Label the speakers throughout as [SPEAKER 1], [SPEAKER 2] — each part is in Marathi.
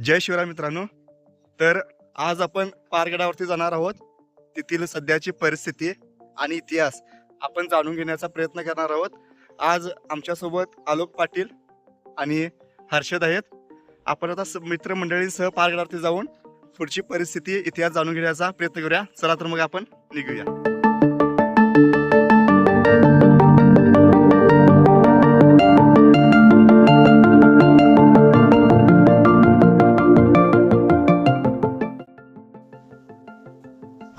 [SPEAKER 1] जय शिवराय मित्रांनो. तर आज आपण पारगडावरती जाणार आहोत. तेथील सध्याची परिस्थिती आणि इतिहास आपण जाणून घेण्याचा प्रयत्न करणार आहोत. आज आमच्यासोबत आलोक पाटील आणि हर्षद आहेत. आपण आता स- मित्रमंडळींसह पारगडावरती जाऊन पुढची परिस्थिती इतिहास जाणून घेण्याचा प्रयत्न करूया. चला तर मग आपण निघूया.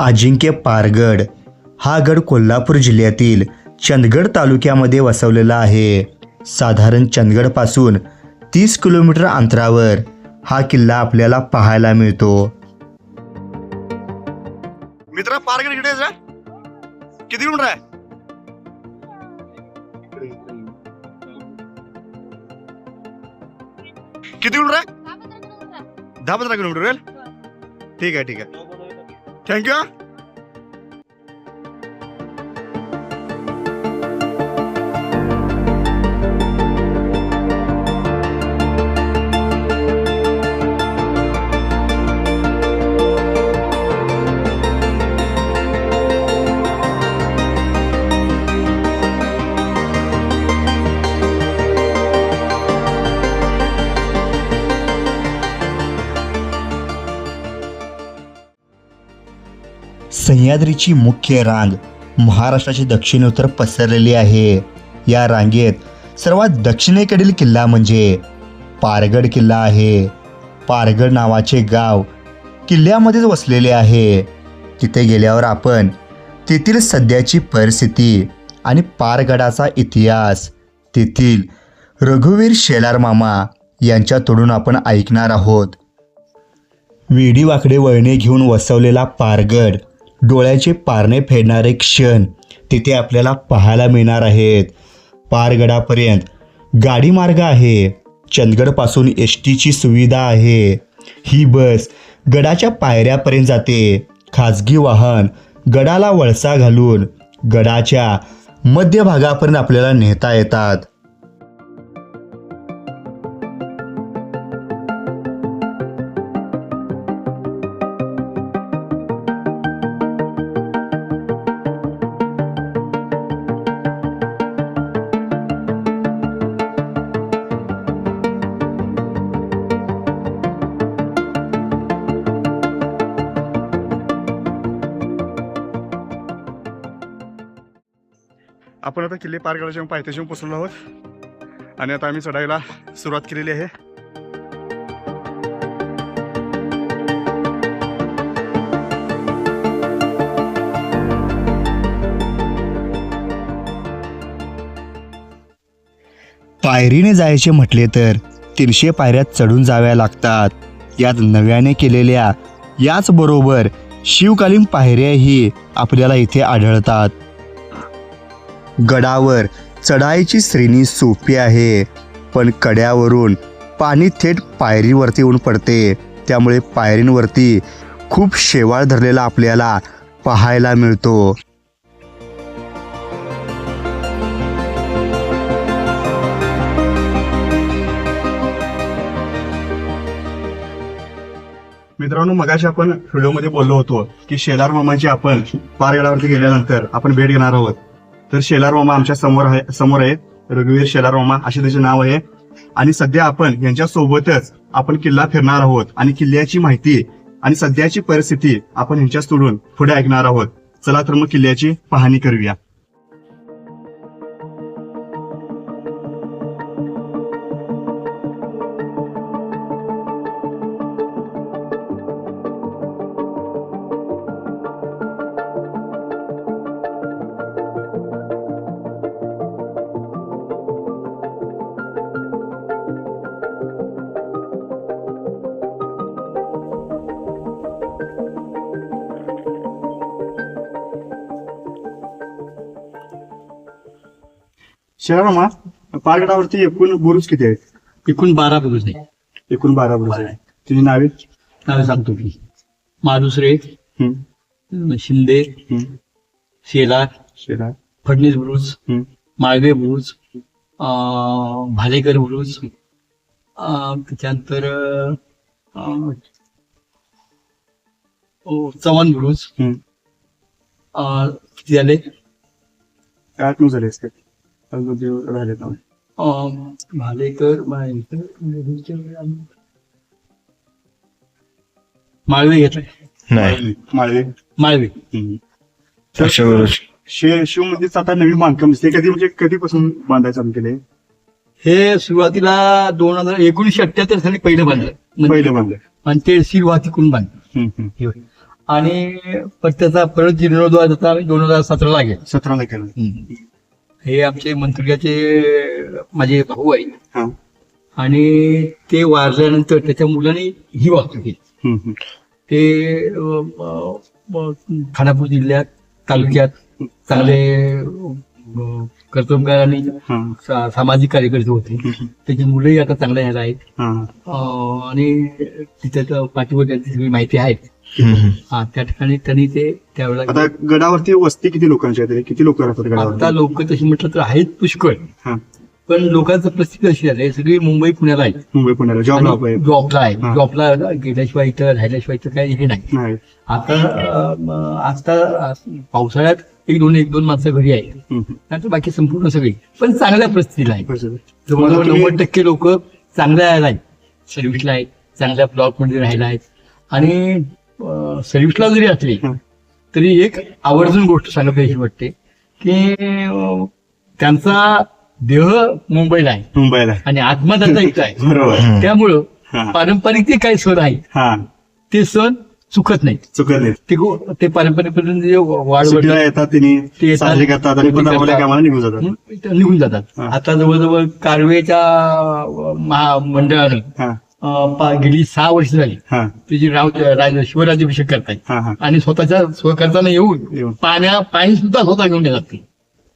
[SPEAKER 2] अजिंक्य पारगड. हा गड कोल्हापूर जिल्ह्यातील चंदगड तालुक्यामध्ये वसवलेला आहे. साधारण चंदगडपासून तीस किलोमीटर अंतरावर हा किल्ला आपल्याला पाहायला मिळतो.
[SPEAKER 1] मित्र पारगड इकडे जा. किती किलोमीटर आहे? किती किलोमीटर आहे? दहा पंधरा किलोमीटर ठीक आहे ठीक आहे. 强哥。
[SPEAKER 2] सह्याद्रीची मुख्य रांग महाराष्ट्राची दक्षिणोत्तर पसरलेली आहे. या रांगेत सर्वात दक्षिणेकडील किल्ला म्हणजे पारगड किल्ला आहे. पारगड नावाचे गाव किल्ल्यामध्येच वसलेले आहे. तिथे गेल्यावर आपण तेथील सध्याची परिस्थिती आणि पारगडाचा इतिहास तेथील रघुवीर शेलार मामा यांच्या तोडून आपण ऐकणार आहोत. वेडीवाकडे वळणे घेऊन वसवलेला पारगड डोळ्याचे पारणे फेडणारे क्षण तिथे आपल्याला पाहायला मिळणार आहेत. पारगडापर्यंत गाडी मार्ग आहे. चंदगडपासून एस टीची सुविधा आहे. ही बस गडाच्या पायऱ्यापर्यंत जाते. खाजगी वाहन गडाला वळसा घालून गडाच्या मध्यभागापर्यंत आपल्याला नेता येतात.
[SPEAKER 1] किल्ले पार किल्ले पारगडाच्या पायथ्याशी पोचलेलो आहोत. आणि आता आम्ही चढायला सुरुवात केलेली आहे.
[SPEAKER 2] पायरीने जायचे म्हटले तर तीनशे पायऱ्यात चढून जाव्या लागतात. यात नव्याने केलेल्या याचबरोबर शिवकालीन पायऱ्याही आपल्याला इथे आढळतात. गडावर चढाईची श्रेणी सोपी आहे. पण कड्यावरून पाणी थेट पायरीवरती येऊन पडते. त्यामुळे पायरींवरती खूप शेवाळ धरलेला आपल्याला पाहायला मिळतो.
[SPEAKER 1] मित्रांनो मगाशी आपण व्हिडिओमध्ये बोललो होतो की शेलार मामाची आपण पारगडावरती गेल्यानंतर आपण भेट घेणार आहोत. तर शेलार मामा आमच्यासमोर आहे समोर आहेत. रघुवीर शेलार मामा असे त्याचे नाव आहे. आणि सध्या आपण यांच्या सोबतच आपण किल्ला फिरणार आहोत आणि किल्ल्याची माहिती आणि सध्याची परिस्थिती आपण यांच्या तोडून पुढे ऐकणार आहोत. चला तर मग किल्ल्याची पाहणी करूया. शेलार मामा पारगडावरती एकूण बुरुज किती आहेत?
[SPEAKER 3] एकूण बारा बुरुज आहे
[SPEAKER 1] एकूण बारा बुरुज आहेत. तुझी नावे?
[SPEAKER 3] नाव सांगतो मी. मालुसरे
[SPEAKER 1] हम्म,
[SPEAKER 3] शिंदे
[SPEAKER 1] हम्म,
[SPEAKER 3] शेलार
[SPEAKER 1] शेलार.
[SPEAKER 3] फडणीस बुरुज
[SPEAKER 1] हम्म,
[SPEAKER 3] माळवे बुरुज अं, भालेकर बुरुज अं, त्याच्यानंतर अं, ओ, चव्हाण बुरुज. अं, किती झाले?
[SPEAKER 1] काय आठ नऊ झाले असते राहिले ना.
[SPEAKER 3] अं, भालेकर माळवे घेतलाय
[SPEAKER 2] नाही.
[SPEAKER 1] माळवे.
[SPEAKER 3] माळवे.
[SPEAKER 1] हम्म. तर शे शिव मंदिरचं आता नवीन बांधकाम दिसते. कधी म्हणजे कधीपासून बांधायचं चालू केले?
[SPEAKER 3] हे सुरुवातीला दोन हजार एकोणीशे अठ्याहत्तर साली पहिलं बांधलं.
[SPEAKER 1] पहिलं
[SPEAKER 3] म्हणजे-
[SPEAKER 1] बांधलं.
[SPEAKER 3] आणि ते वाहतूकून बांधलं. हे. आणि पण त्याचा परत आम्ही दोन हजार सतराला गेलो.
[SPEAKER 1] सतराला केलं
[SPEAKER 3] हे आमचे मंत्र्याचे माझे भाऊ आहे
[SPEAKER 1] हा.
[SPEAKER 3] आणि ते वारल्यानंतर त्याच्या मुलांनी ही वाहतूक केली. ते खानापूर जिल्ह्यात तालुक्यात चांगले अं, कर्तबगार आणि सामाजिक कार्यकर्ते होते. त्याची मुलंही आता चांगल्या ह्याला आहेत आणि तिथे पाठीवर त्यांची सगळी माहिती आहे. हा त्या ठिकाणी त्यांनी ते त्यावेळेला
[SPEAKER 1] आता गडावरती वस्ती किती लोकांची आहे तरी? किती लोक राहतात
[SPEAKER 3] आता लोक तशी म्हटलं तर आहेत पुष्कळ.
[SPEAKER 1] हा.
[SPEAKER 3] पण लोकांचं परिस्थिती अशी झाली सगळी मुंबई पुण्याला आहे
[SPEAKER 1] मुंबई पुण्याला. जॉब लाभ आहे
[SPEAKER 3] जॉबला आहे.
[SPEAKER 1] हा.
[SPEAKER 3] जॉबला गेल्याशिवाय इथं राहिल्याशिवाय इथं काही हे नाही.
[SPEAKER 1] नाही.
[SPEAKER 3] आता अं, आता अं, पावसाळ्यात एक दोन एक दोन माणसं घरी आहेत.
[SPEAKER 1] हम्म,
[SPEAKER 3] बाकी संपूर्ण सगळी. पण चांगल्या परिस्थितीला आहे. जवळजवळ
[SPEAKER 1] तुम्ही-
[SPEAKER 3] नव्वद टक्के लोक चांगल्या यायला आहेत. सर्व्हिसला आहेत. चांगल्या ब्लॉकमध्ये राहायला आहेत. आणि सर्व्हिसला जरी असली
[SPEAKER 1] हा.
[SPEAKER 3] तरी एक आवर्जून गोष्ट सांगत अशी वाटते की त्यांचा देह मुंबईला आहे.
[SPEAKER 1] मुंबईला
[SPEAKER 3] आणि आत्मा त्यांचा इथं आहे.
[SPEAKER 1] बरोबर.
[SPEAKER 3] त्यामुळं. पारंपरिक जे काही सण आहेत
[SPEAKER 1] हा.
[SPEAKER 3] ते सण चुकत नाहीत.
[SPEAKER 1] चुकत नाही
[SPEAKER 3] ते पारंपरिक जे वाढवत
[SPEAKER 1] सुट्टीला येतात. साजरे करतात आणि निघून जातात.
[SPEAKER 3] निघून जातात. आता जवळजवळ कारवेच्या महा मंडळानं
[SPEAKER 1] हा.
[SPEAKER 3] अं, पा- गेली सहा वर्ष झाली.
[SPEAKER 1] हा.
[SPEAKER 3] त्याची राव राज- शिवराज्याभिषेक करतायत
[SPEAKER 1] हा हा.
[SPEAKER 3] आणि स्वतःच्या स्व करताना येऊन
[SPEAKER 1] येऊन.
[SPEAKER 3] पाण्या पाणी सुद्धा स्वतः घेऊन येतात ते.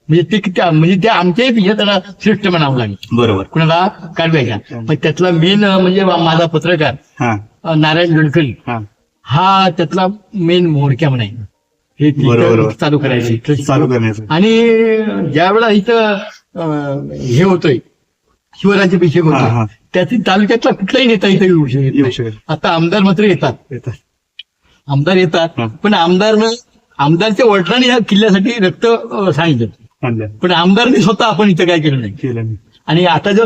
[SPEAKER 3] म्हणजे ते किती म्हणजे ते आमच्याही पेक्षा त्यांना श्रेष्ठ म्हणावं लागेल.
[SPEAKER 1] बरोबर.
[SPEAKER 3] कुणाला? कारवाईच्या पण त्यातला मेन म्हणजे माझा पत्रकार
[SPEAKER 1] हा.
[SPEAKER 3] अं, नारायण गडकरी
[SPEAKER 1] हा.
[SPEAKER 3] हा त्यातला मेन मोडक्या म्हणायचं हे
[SPEAKER 1] बरोबर,
[SPEAKER 3] तिथं
[SPEAKER 1] बरोबर.
[SPEAKER 3] चालू करायचे.
[SPEAKER 1] चालू करण्याचं
[SPEAKER 3] आणि ज्या वेळेला इथं अं, हे होतोय शिवराज्याभिषेक
[SPEAKER 1] हा, हा.
[SPEAKER 3] होतोय त्यातील तालुक्यातला कुठलाही नेता इथे येऊ शकत.
[SPEAKER 1] शकेल.
[SPEAKER 3] आता आमदार मात्र येतात.
[SPEAKER 1] येतात.
[SPEAKER 3] आमदार येतात. पण आमदारनं आमदारच्या वडिलांनी या किल्ल्यासाठी रक्त सांगितलं. पण आमदारने स्वतः आपण इथं काय केलं नाही.
[SPEAKER 1] केलं
[SPEAKER 3] आणि आता जो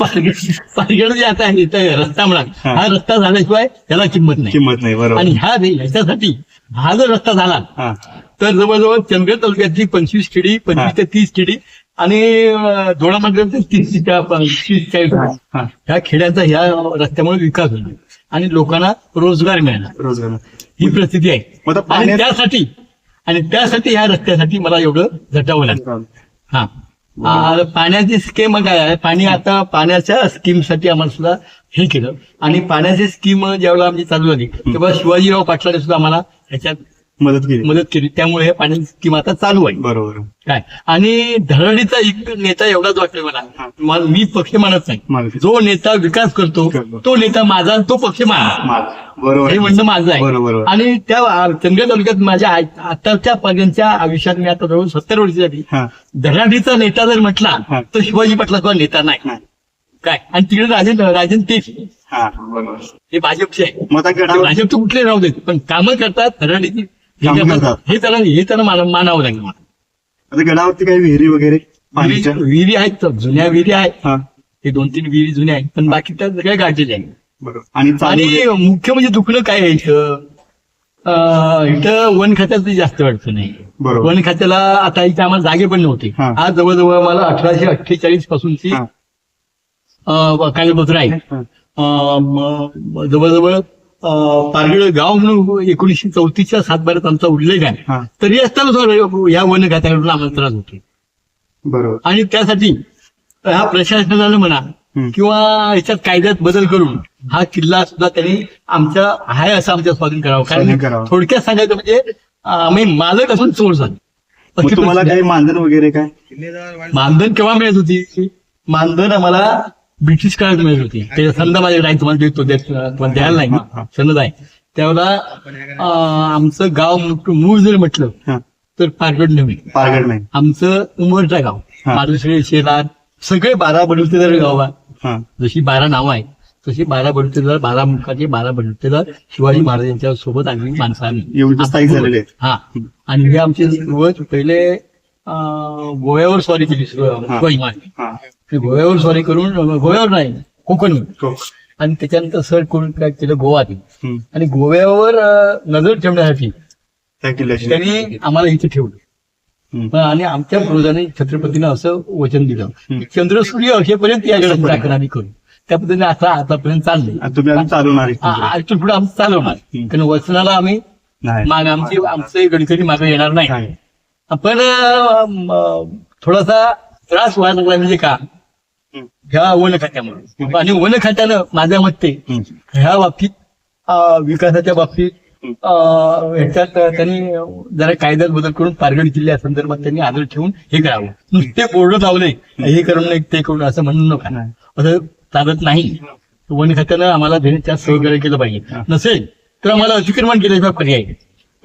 [SPEAKER 3] पारगड जे आता आहे रस्ता म्हणा
[SPEAKER 1] हा.
[SPEAKER 3] रस्ता झाल्याशिवाय त्याला किंमत नाही.
[SPEAKER 1] किंमत नाही बरोबर.
[SPEAKER 3] आणि ह्या ह्याच्यासाठी हा जर रस्ता झाला तर जवळजवळ चंदगड तालुक्यातली पंचवीस खेडी. पंचवीस ते तीस खेडी आणि अं, दोडा मंडळातील तीस ते त्या पंचवीस चाळीस
[SPEAKER 1] हा.
[SPEAKER 3] ह्या खेड्यांचा ह्या रस्त्यामुळे विकास होईल आणि लोकांना रोजगार मिळणार
[SPEAKER 1] रोजगार.
[SPEAKER 3] ही परिस्थिती आहे. आणि त्यासाठी आणि त्यासाठी ह्या रस्त्यासाठी मला एवढं झटावं लागतं. हा. पाण्याची स्कीम काय आहे? पाणी आता पाण्याच्या स्कीमसाठी आम्हाला सुद्धा हे केलं. आणि पाण्याची स्कीम ज्यावेळेला आमची चालू झाली तेव्हा शिवाजीराव पाटलाने सुद्धा आम्हाला ह्याच्यात
[SPEAKER 1] मदत केली.
[SPEAKER 3] मदत केली. त्यामुळे हे पाण्याची स्कीम आता चालू आहे.
[SPEAKER 1] बरोबर.
[SPEAKER 3] काय? आणि धरणीचा एक नेता एवढाच वाटतोय मला. मला- मी पक्ष मानत नाही. जो नेता विकास करतो. तो नेता माझा तो पक्ष
[SPEAKER 1] माल. बरोबर.
[SPEAKER 3] हे म्हणणं माझं आहे. आणि त्या चंदगड तालुक्यात माझ्या आताच्या पर्यंतच्या आयुष्यात मी आता जवळ सत्तर वर्ष झाली. धराडीचा नेता जर म्हटला. तर शिवाजी पाटलाचा नेता नाही. काय? आणि तिकडे राजन राजन तेच
[SPEAKER 1] हा बरोबर.
[SPEAKER 3] हे भाजपचे आहे.
[SPEAKER 1] मग आता
[SPEAKER 3] ते
[SPEAKER 1] गडावर
[SPEAKER 3] भाजपचे कुठले राहू देत? पण कामं करतात धराडीची हे
[SPEAKER 1] कामं
[SPEAKER 3] करतात.
[SPEAKER 1] करतात.
[SPEAKER 3] हे त्याला हे त्याला मान- मानावं लागेल मला.
[SPEAKER 1] आता गडावरती काही विहिरी वगैरे पाण्याच्या
[SPEAKER 3] विहिरी विहिरी आहेत तर, जुन्या विहिरी आहेत
[SPEAKER 1] हा
[SPEAKER 3] हे दोन तीन विहिरी जुन्या आहेत पण बाकी त्या सगळ्या गाडलेल्या आहेत
[SPEAKER 1] बरोबर आणि चालू
[SPEAKER 3] आणि मुख्य म्हणजे दुखणं काय आहे इथं अं, इथं वन खात्याचं जास्त अडचण आहे
[SPEAKER 1] बरोबर
[SPEAKER 3] वन खात्याला आता इथे आम्हाला जागे पण नव्हते
[SPEAKER 1] हा.
[SPEAKER 3] आज जवळजवळ मला अठराशे अठ्ठेचाळीस पासूनची
[SPEAKER 1] हा.
[SPEAKER 3] अं, कागदपत्र आहे
[SPEAKER 1] हा.
[SPEAKER 3] अं, म- जवळजवळ अं, पारगड गाव म्हणून एकोणीसशे चौतीसच्या सातबाऱ्यात आमचा उल्लेख आहे. तरी असताना या वन खात्याकडून आम्हाला त्रास होतो
[SPEAKER 1] बरोबर.
[SPEAKER 3] आणि त्यासाठी ह्या प्रशासनानं म्हणा. किंवा याच्यात कायद्यात बदल करून हा किल्ला सुद्धा त्यांनी आमच्या आहे असं आमच्या स्वाधीन करावं. कारण. थोडक्यात सांगायचं म्हणजे आम्ही मालक असून चोर झालो.
[SPEAKER 1] तुम्हाला काही मानधन वगैरे काय?
[SPEAKER 3] मानधन केव्हा मिळत होती? मानधन आम्हाला ब्रिटिश काळात मिळत होती. ते समजा माझ्याकडे आहे तुम्हाला देतो देत- तुम्हाला द्यायला. नाही सनद आहे. त्यावेळेला आमचं गाव मूळ जर म्हटलं तर पारगड नव्हे.
[SPEAKER 1] पारगड नाही.
[SPEAKER 3] आमचं उमरटा गाव. मारुश्री शेलार सगळे बारा बलुतेदार गाव. आहे जशी बारा नावं आहेत तशी बारा बलुतेदार बारा मुखाचे बारा बलुतेदार शिवाजी महाराजांच्या सोबत आम्ही माणसं आम्ही. हा. आणि हे आमचे पहिले गोव्यावर स्वारी केली
[SPEAKER 1] हा.
[SPEAKER 3] ते गोव्यावर स्वारी करून गोव्यावर नाही कोकणवर
[SPEAKER 1] हो.
[SPEAKER 3] आणि त्याच्यानंतर सर करून काय केलं गोवा. आणि गोव्यावर नजर ठेवण्यासाठी त्यांनी आम्हाला इथे ठेवलं. आणि आमच्या पूर्वजांनी छत्रपतीनं असं वचन दिलं.
[SPEAKER 1] हम्म.
[SPEAKER 3] की चंद्र सूर्य असेपर्यंत या राखण आम्ही करू त्या पद्धतीने आता आतापर्यंत चाललंय
[SPEAKER 1] चालवणार
[SPEAKER 3] पुढे आमचं चालवणार. कारण वचनाला आम्ही आमची आमचे गडकरी मागे येणार नाही. पण थोडासा त्रास व्हायला लागला म्हणजे का. ह्या वन खात्यामुळे आणि वन खात्यानं माझ्या मते. ह्या बाबतीत विकासाच्या बाबतीत ह्याच्यात त्यांनी जरा कायद्यात बदल करून पारगड जिल्ह्या संदर्भात त्यांनी आदर ठेवून हे करावं. नुसते बोर्ड लावले हे करून नाही ते करून असं म्हणू नका. असं चालत नाही. वन खात्यानं आम्हाला त्यात सहकार्य केलं पाहिजे. नसेल तर आम्हाला अतिक्रमण केल्याशिवाय पर्याय.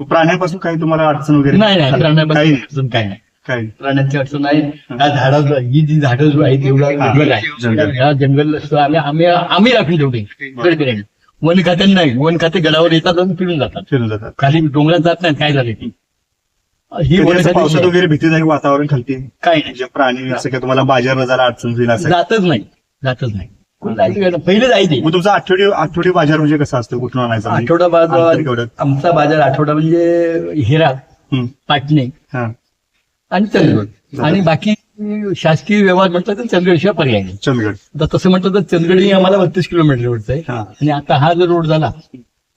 [SPEAKER 1] प्राण्यांपासून काही तुम्हाला अडचण वगैरे
[SPEAKER 3] नाही नाही
[SPEAKER 1] काही
[SPEAKER 3] प्राण्यापासून
[SPEAKER 1] नाही.
[SPEAKER 3] अडचण काय नाही.
[SPEAKER 1] काही
[SPEAKER 3] प्राण्यांची अडचण नाही. या झाडा ही जी झाडं जो आहेत एवढा जंगल आहे.
[SPEAKER 1] जंगल.
[SPEAKER 3] जंगल आम्ही आम्ही आम्ही राखून गडकऱ्यांनी वन खात्याने नाही. वन खाते गडावर येतात आणि फिरून जातात.
[SPEAKER 1] फिरून जातात.
[SPEAKER 3] खाली डोंगरात जात नाही काय झाले ती? ही वन
[SPEAKER 1] पावसात वगैरे भीतीदायक वातावरण खालती?
[SPEAKER 3] काय नाही.
[SPEAKER 1] जे प्राणी असं काय तुम्हाला बाजारला जरा अडचण असं?
[SPEAKER 3] जातच नाही. जातच नाही. पहिले जायचे
[SPEAKER 1] मग तुमचा आठवडी आठवडी बाजार म्हणजे कसा असतो कुठून आणायचा म्हणजे?
[SPEAKER 3] आठवडा बाजार. आमचा बाजार आठवडा म्हणजे हिरा. पाटणे आणि चंदगड आणि बाकी शासकीय व्यवहार म्हटलं तर चंदगडशिवाय पर्याय नाही
[SPEAKER 1] चंदगड
[SPEAKER 3] तसं म्हटलं तर चंदगड ही आम्हाला बत्तीस आहे
[SPEAKER 1] हा
[SPEAKER 3] आणि आता हा जर रोड झाला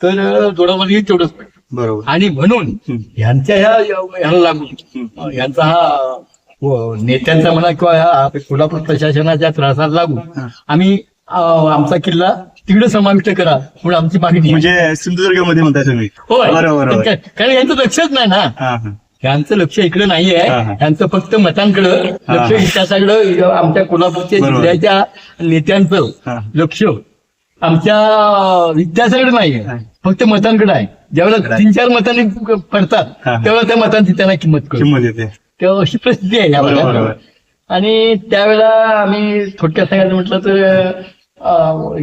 [SPEAKER 3] तर जोडामध्ये तेवढंच.
[SPEAKER 1] बरोबर
[SPEAKER 3] आणि म्हणून. ह्यांच्या ह्या ह्याला लागून अं, ह्यांचा हा नेत्यांचा म्हणा किंवा कोल्हापूर प्रशासनाच्या त्रासाला लागून. आम्ही आमचा किल्ला तिकडे समाविष्ट करा म्हणून आमची मागणी आहे.
[SPEAKER 1] म्हणजे सिंधुदुर्गमध्ये म्हणताय तुम्ही
[SPEAKER 3] होय
[SPEAKER 1] बरोबर बरोबर
[SPEAKER 3] का- कारण यांचं लक्षच नाही ना
[SPEAKER 1] हा हा
[SPEAKER 3] यांचं लक्ष इकडे नाहीये
[SPEAKER 1] हा, हा.
[SPEAKER 3] यांचं फक्त मतांकडं लक्ष
[SPEAKER 1] हा.
[SPEAKER 3] इतिहासाकडं आमच्या कोल्हापूरच्या
[SPEAKER 1] बरोबर.
[SPEAKER 3] जिल्ह्याच्या नेत्यांचं
[SPEAKER 1] हा.
[SPEAKER 3] लक्ष आमच्या इतिहासाकडे नाहीये
[SPEAKER 1] हा.
[SPEAKER 3] फक्त मतांकडे आहे ज्यावेळेला तीन चार मतांनी पडतात
[SPEAKER 1] हा.
[SPEAKER 3] त्यावेळेला त्या मतांची त्यांना किंमत
[SPEAKER 1] किंमत येते
[SPEAKER 3] तेव्हा अशी परिस्थिती आहे या
[SPEAKER 1] बरोबर,
[SPEAKER 3] भागात.
[SPEAKER 1] बरोबर.
[SPEAKER 3] आणि त्यावेळेला आम्ही थोडक्यात सांगायचं म्हटलं तर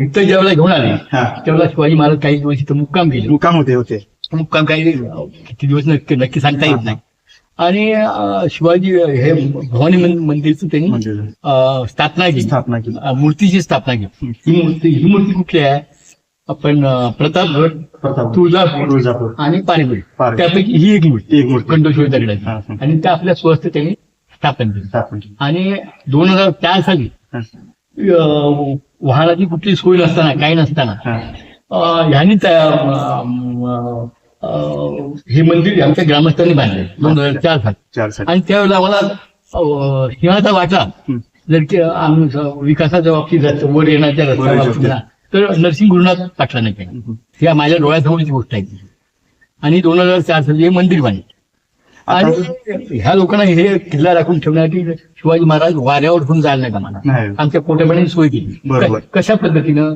[SPEAKER 3] इथं ज्यावेळेला घेऊन आले
[SPEAKER 1] हा.
[SPEAKER 3] त्यावेळेला शिवाजी महाराज काही दिवस इथं मुक्काम केले.
[SPEAKER 1] मुक्काम होते होते.
[SPEAKER 3] मुक्काम काही किती दिवस नक्की नक्की सांगता येत नाही. आणि शिवाजी हे भवानी मंदिरचं त्यांनी स्थापना केली.
[SPEAKER 1] स्थापना केली.
[SPEAKER 3] मूर्तीची स्थापना केली. ही मूर्ती ही मूर्ती कुठली आहे? आपण प्रतापगड. तुळजापूर
[SPEAKER 1] तुळजापूर.
[SPEAKER 3] आणि पाणीगड. त्यापैकी ही एक मूर्ती
[SPEAKER 1] एक मूर्ती.
[SPEAKER 3] खंडोश्वर दगडाची. आणि त्या आपल्या स्वस्त त्यांनी स्थापन केली
[SPEAKER 1] स्थापना केली.
[SPEAKER 3] आणि दोन हजार चार साली. अं, वाहनाची कुठली सोय नसताना काही नसताना
[SPEAKER 1] हा.
[SPEAKER 3] अं, ह्यांनी त्या अं, अं, हे मंदिर आमच्या ग्रामस्थांनी बांधले दोन हजार चार साली.
[SPEAKER 1] चार
[SPEAKER 3] आणि त्यावेळेला आम्हाला अं, सिंहाचा वाटा
[SPEAKER 1] हम्म.
[SPEAKER 3] जर की आम्ही स- विकासाच्या बाबतीत रस्ता- वर येण्याच्या
[SPEAKER 1] वर
[SPEAKER 3] रस्त्याच्या
[SPEAKER 1] येण्याच्या
[SPEAKER 3] बाबतीत ना, तर नरसिंह गुरुनाथ पाटलाने केलं. ही माझ्या डोळ्यासमोरची गोष्ट आहे आणि दोन हजार चार साली हे मंदिर बांधले. आणि ह्या लोकांना हे किल्ला राखून ठेवण्यासाठी शिवाजी महाराज वाऱ्यावर घेऊन जायला नाही का मला
[SPEAKER 1] नाही
[SPEAKER 3] आमच्या पोटेपाणी सोय केली
[SPEAKER 1] बरोबर.
[SPEAKER 3] क- कशा पद्धतीनं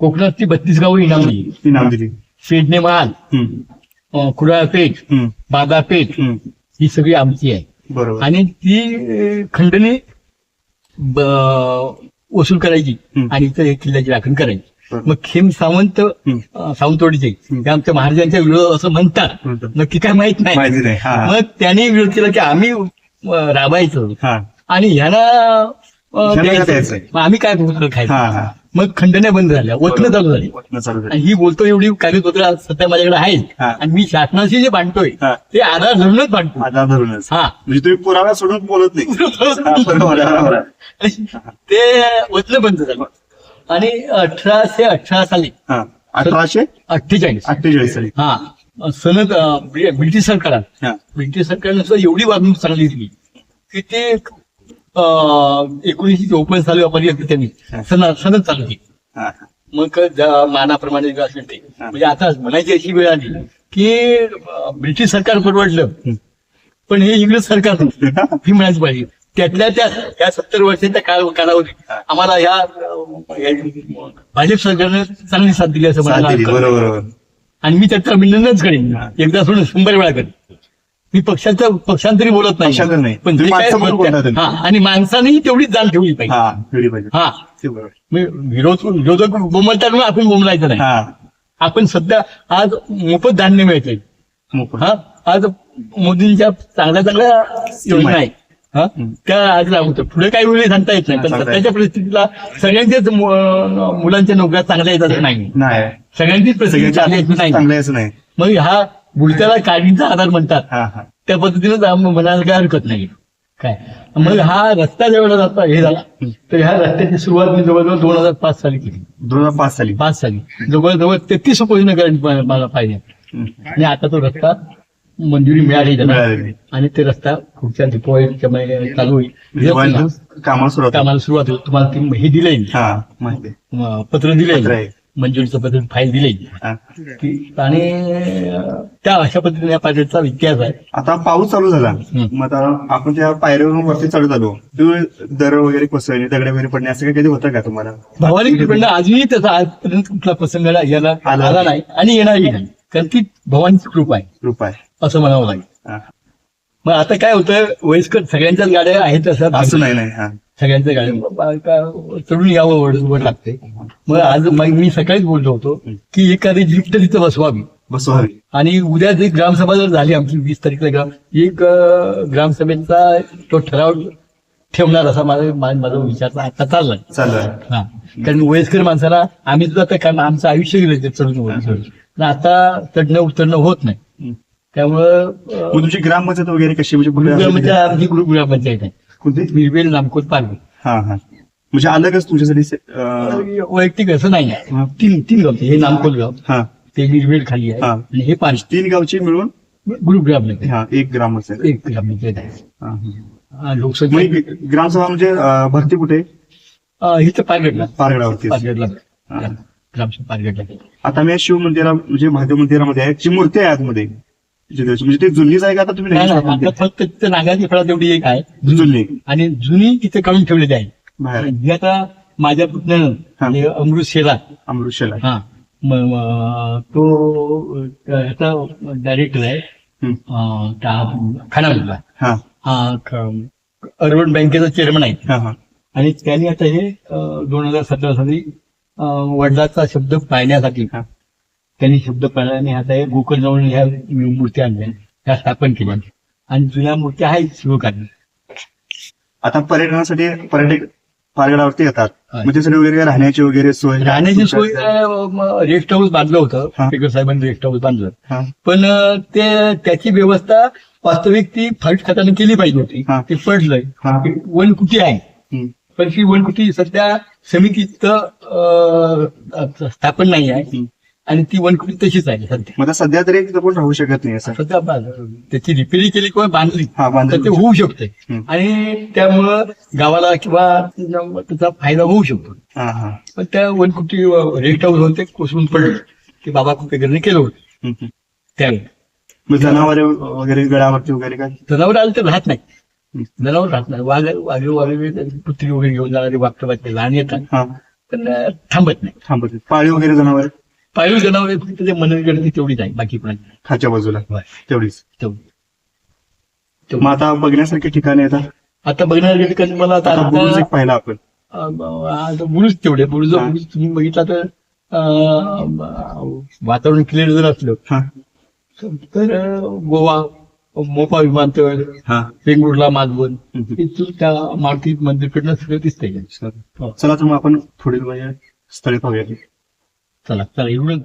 [SPEAKER 3] कोकणातली बत्तीस गावं इनाम दिली
[SPEAKER 1] ती नाव दिली
[SPEAKER 3] शेडणे महाल
[SPEAKER 1] हम्म.
[SPEAKER 3] अं, कुडाळपेठ
[SPEAKER 1] हम्म. हम्म.
[SPEAKER 3] ही सगळी आमची आहे
[SPEAKER 1] बरोबर
[SPEAKER 3] आणि ती अं, खंडणी ब- वसूल करायची
[SPEAKER 1] हम्म.
[SPEAKER 3] आणि इथं एक किल्ल्याची राखण करायची. मग खेम सावंत सावंतवाडीचे. ते आमच्या महाराजांच्या विरोध असं म्हणतात. नक्की काय माहीत नाही. मग त्यांनी विरोध केला की आम्ही राबायचं. आणि. मग आम्ही काय खायचं? मग खंडण्या बंद झाल्या. वतनं चालू झाली. आणि ही बोलतो एवढी कागदपत्र सध्या माझ्याकडे आहेत. आणि मी शासनाशी जे बांधतोय. ते आधार धरूनच बांधतो
[SPEAKER 1] आधार धरूनच.
[SPEAKER 3] हा.
[SPEAKER 1] म्हणजे तुम्ही पुरावा सोडून बोलत नाही.
[SPEAKER 3] ते वतनं बंद झालं. आणि अठराशे अठरा साली.
[SPEAKER 1] हा. अठराशे
[SPEAKER 3] अठ्ठेचाळीस.
[SPEAKER 1] अठ्ठेचाळीस साली.
[SPEAKER 3] हा. सनद ब्रिटिश सरकारात
[SPEAKER 1] हा.
[SPEAKER 3] ब्रिटिश सरकारने सुद्धा एवढी वागणूक चांगली दिली की ते एकोणीसशे चौपन्न साली वापरली त्यांनी. सनद सनद चालू केली. मग मानाप्रमाणे असेल ते. म्हणजे आता म्हणायची अशी वेळ आली की ब्रिटिश सरकार परवडलं. पण हे इंग्रज सरकार. ही म्हणायची पाहिजे. त्यातल्या त्या या सत्तर वर्षाच्या काळ कालावधीत आम्हाला या भाजप सरकारनं चांगली साथ दिली असं
[SPEAKER 1] बरोबर
[SPEAKER 3] आणि मी त्याचा अभिनंदनच करेन. एकदा सोडून शंभर वेळा करेन. मी पक्षाचं पक्षांतरी बोलत
[SPEAKER 1] नाही.
[SPEAKER 3] पण आणि माणसानेही तेवढीच जाण ठेवली पाहिजे.
[SPEAKER 1] हा
[SPEAKER 3] विरोध विरोधक बोंबलतात म्हणून आपण बोंबलायचं नाही. आपण सध्या आज मोफत धान्य मिळते
[SPEAKER 1] मोफत.
[SPEAKER 3] हा आज मोदींच्या चांगल्या चांगल्या योजना आहेत. हा. त्या आज लावतो पुढे काही वेळी सांगता येत नाही. पण सध्याच्या परिस्थितीला सगळ्यांच्याच मुलांच्या नोकऱ्या चांगल्या येतात असं नाही? सगळ्यांचीच परिस्थिती नाही? मग हा बुडत्याला काळजीचा आधार म्हणतात. त्या पद्धतीनं म्हणायला काय हरकत नाही. काय? मग हा रस्ता जेवढा जाता हे झाला. तर ह्या रस्त्याची सुरुवात मी जवळजवळ दोन हजार पाच साली केली.
[SPEAKER 1] दोन हजार पाच साली.
[SPEAKER 3] पाच साली. जवळजवळ तेहतीस उपयोजना करायची मला पाहिजे. आणि आता तो रस्ता मंजुरी मिळाली त्याला. आणि ते रस्ता पुढच्या महिन्यात चालू होईल.
[SPEAKER 1] कामाला सुरुवात होईल.
[SPEAKER 3] कामाला सुरुवात होईल. तुम्हाला ती हे
[SPEAKER 1] हा माहिती आहे.
[SPEAKER 3] अं, पत्र
[SPEAKER 1] आहे.
[SPEAKER 3] मंजुरीचं पत्र फाईल
[SPEAKER 1] हा.
[SPEAKER 3] की आणि अं, त्या अशा पद्धतीने या पायऱ्याचा इतिहास आहे.
[SPEAKER 1] आता पाऊस चालू झाला.
[SPEAKER 3] हम्म.
[SPEAKER 1] मग आता आपण त्या पायऱ्यावरून वरती चढत आलो. तेव्हा दर वगैरे कोसळणे दगड वगैरे पडणे असं काही कधी होतं का तुम्हाला?
[SPEAKER 3] भवानी कृपेंना अजूनही त्याचा आजपर्यंत कुठला प्रसंग याला
[SPEAKER 1] आला
[SPEAKER 3] आला नाही. आणि येणारही नाही. कारण ती भवानीची कृपा आहे.
[SPEAKER 1] रुपाय
[SPEAKER 3] असं म्हणावं लागेल. मग आता काय होतं वयस्कर सगळ्यांच्याच गाड्या आहेत तसं
[SPEAKER 1] असं नाही नाही हा.
[SPEAKER 3] सगळ्यांच्या गाड्या. चढून यावं वर वर लागते. मग आज मग मी सकाळीच बोललो होतो की एखादी लिफ्ट तिथं बसवावी.
[SPEAKER 1] बसवावी.
[SPEAKER 3] आणि उद्या जी ग्रामसभा जर झाली आमची वीस तारीखला ग्राम एक अं, ग्रामसभेचा तो ठराव ठेवणार असा माझा मा- माझा विचार आता चाललाय.
[SPEAKER 1] चालू आहे
[SPEAKER 3] हा. कारण वयस्कर माणसाला आम्ही सुद्धा आता कारण आमचं आयुष्य गेलं ते चढून आता चढणं उतरणं होत नाही. त्यामुळं
[SPEAKER 1] मग तुमची ग्रामपंचायत वगैरे कशी म्हणजे कुठे?
[SPEAKER 3] आमची गुरुग्रामपंचायत आहे.
[SPEAKER 1] कोणती?
[SPEAKER 3] मिरवेल नामकोट पारवे
[SPEAKER 1] हा हा. म्हणजे अलगच तुमच्यासाठी से- अं,
[SPEAKER 3] वैयक्तिक असं नाही आहे. तीन तीन गावचे हे नामकोल गाव.
[SPEAKER 1] हा.
[SPEAKER 3] ते मिरवेल खाली आहे.
[SPEAKER 1] हा.
[SPEAKER 3] आणि हे पाच
[SPEAKER 1] तीन गावची मिळून
[SPEAKER 3] गुरुग्राम
[SPEAKER 1] हा एक ग्रामपंचायत
[SPEAKER 3] एक ग्रामपंचायत आहे.
[SPEAKER 1] हा, हा.
[SPEAKER 3] हा, लोकसभा
[SPEAKER 1] ग्रामसभा म्हणजे अं, भरती कुठे?
[SPEAKER 3] इथं पारगडला.
[SPEAKER 1] पारगडावरती.
[SPEAKER 3] पारगडला.
[SPEAKER 1] हा.
[SPEAKER 3] ग्रामसभा पारगडला.
[SPEAKER 1] आता मी शिव मंदिरा म्हणजे महादेव मंदिरामध्ये आहे जी मूर्ती आहे आतमध्ये. म्हणजे ती आहे का आता तुम्ही
[SPEAKER 3] नाही
[SPEAKER 1] नवीन
[SPEAKER 3] नाही, आता फक्त तिथं नागाची फळा तेवढी एक आहे.
[SPEAKER 1] जुनी.
[SPEAKER 3] आणि जुनी तिथे काढून ठेवलेली आहे.
[SPEAKER 1] बाहेर.
[SPEAKER 3] जी आता माझ्या पुतण्यानं. म्हणजे अमृत शेला.
[SPEAKER 1] अमृतशेला
[SPEAKER 3] हा. म- म- तो अ, ह्याचा डायरेक्टर आहे.
[SPEAKER 1] हम्म.
[SPEAKER 3] अ, त्या खानापूरला
[SPEAKER 1] हा.
[SPEAKER 3] हा अर्बन बँकेचा चेअरमन आहे.
[SPEAKER 1] हा हा.
[SPEAKER 3] आणि त्यांनी आता हे दोन हजार सतरा साली अ, वडिलाचा शब्द पाळण्यासाठी
[SPEAKER 1] हा.
[SPEAKER 3] त्यांनी शब्द पाळल्याने आता गोकर्ण जाऊन ह्या मूर्त्या आणल्या ह्या स्थापन केल्या आणि जुन्या मूर्त्या आहेत शिवकाली
[SPEAKER 1] आता पर्यटनासाठी पर्यटक पारगडावरती येतात. मग त्यासाठी वगैरे राहण्याची वगैरे सोय
[SPEAKER 3] राहण्याची सोय रेस्ट हाऊस बांधलं होतं. स्पीकर साहेबांनी रेस्ट हाऊस बांधलं. पण ते त्याची व्यवस्था वास्तविक ती फट खात्याने केली पाहिजे होती. ते पडलंय वनकुटी आहे. पण ती वनकुटी सध्या समितीत अ, स्थापन नाही आहे. आणि ती वनकुटी तशीच आहे सध्या.
[SPEAKER 1] मग आता सध्या तरी कोण राहू शकत नाही असं?
[SPEAKER 3] सध्या बा- त्याची रिपेरी केली किंवा बांधली
[SPEAKER 1] हा
[SPEAKER 3] तर ते होऊ शकते.
[SPEAKER 1] हम्म.
[SPEAKER 3] आणि त्यामुळं गावाला किंवा त्याचा फायदा होऊ शकतो.
[SPEAKER 1] हा हा.
[SPEAKER 3] पण त्या वनकुटी रेस्ट हाऊस होते कोसळून पडलं. की बाबा कुपेकरने केलं होतं.
[SPEAKER 1] हम्म, हम्म.
[SPEAKER 3] त्यावेळी.
[SPEAKER 1] मग जनावरे वगैरे गडावरती वगैरे काय?
[SPEAKER 3] जनावर आलं तर राहत नाही. जनावर राहत नाही. वाघ वाघ वाघ कुत्री वगैरे घेऊन जाणारे वागतो लहान येतात.
[SPEAKER 1] हा.
[SPEAKER 3] पण अं, थांबत नाही.
[SPEAKER 1] थांबत. पाळी वगैरे जनावर?
[SPEAKER 3] पाळीव जनावर फक्त ते मनगडती तेवढीच आहे बाकी पण
[SPEAKER 1] खाच्या बाजूला. तेवढीच.
[SPEAKER 3] तेवढी.
[SPEAKER 1] मग आता बघण्यासारखे ठिकाणे येतात
[SPEAKER 3] आता बघण्याच्या ठिकाणी मला आता
[SPEAKER 1] आता बुरुज एक पाहिला आपण.
[SPEAKER 3] अं, आता बुरुज तेवढे बुरुज
[SPEAKER 1] हा.
[SPEAKER 3] बुरुज तुम्ही बघितला तर अं, वातावरण क्लिअर जर असलं
[SPEAKER 1] हा.
[SPEAKER 3] तर अं, गोवा मोपा विमानतळ
[SPEAKER 1] हा.
[SPEAKER 3] वेंगुर्ला मालवण
[SPEAKER 1] हम्म.
[SPEAKER 3] इथून त्या मारुती मंदिरकडनं सगळं दिसतंय.
[SPEAKER 1] चला तर मग आपण पुढील म्हणजे स्थळे पाहूया
[SPEAKER 3] चला तर एवढं